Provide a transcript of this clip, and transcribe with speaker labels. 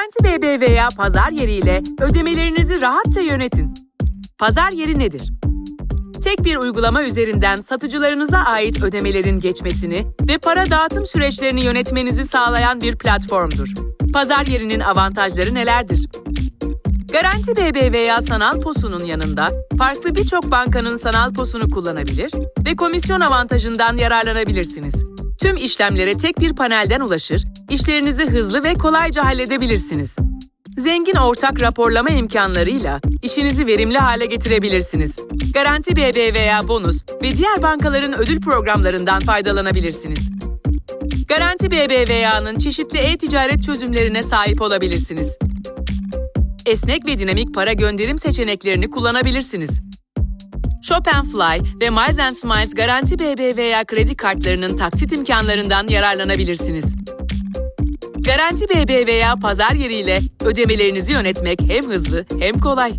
Speaker 1: Garanti BBVA pazar yeriyle ödemelerinizi rahatça yönetin. Pazar yeri nedir? Tek bir uygulama üzerinden satıcılarınıza ait ödemelerin geçmesini ve para dağıtım süreçlerini yönetmenizi sağlayan bir platformdur. Pazar yerinin avantajları nelerdir? Garanti BBVA sanal posunun yanında farklı birçok bankanın sanal posunu kullanabilir ve komisyon avantajından yararlanabilirsiniz. Tüm işlemlere tek bir panelden ulaşır, işlerinizi hızlı ve kolayca halledebilirsiniz. Zengin ortak raporlama imkanlarıyla işinizi verimli hale getirebilirsiniz. Garanti BBVA bonus ve diğer bankaların ödül programlarından faydalanabilirsiniz. Garanti BBVA'nın çeşitli e-ticaret çözümlerine sahip olabilirsiniz. Esnek ve dinamik para gönderim seçeneklerini kullanabilirsiniz. Shop and Fly ve Miles and Smiles Garanti BBVA kredi kartlarının taksit imkanlarından yararlanabilirsiniz. Garanti BBVA pazar yeriyle ödemelerinizi yönetmek hem hızlı hem kolay.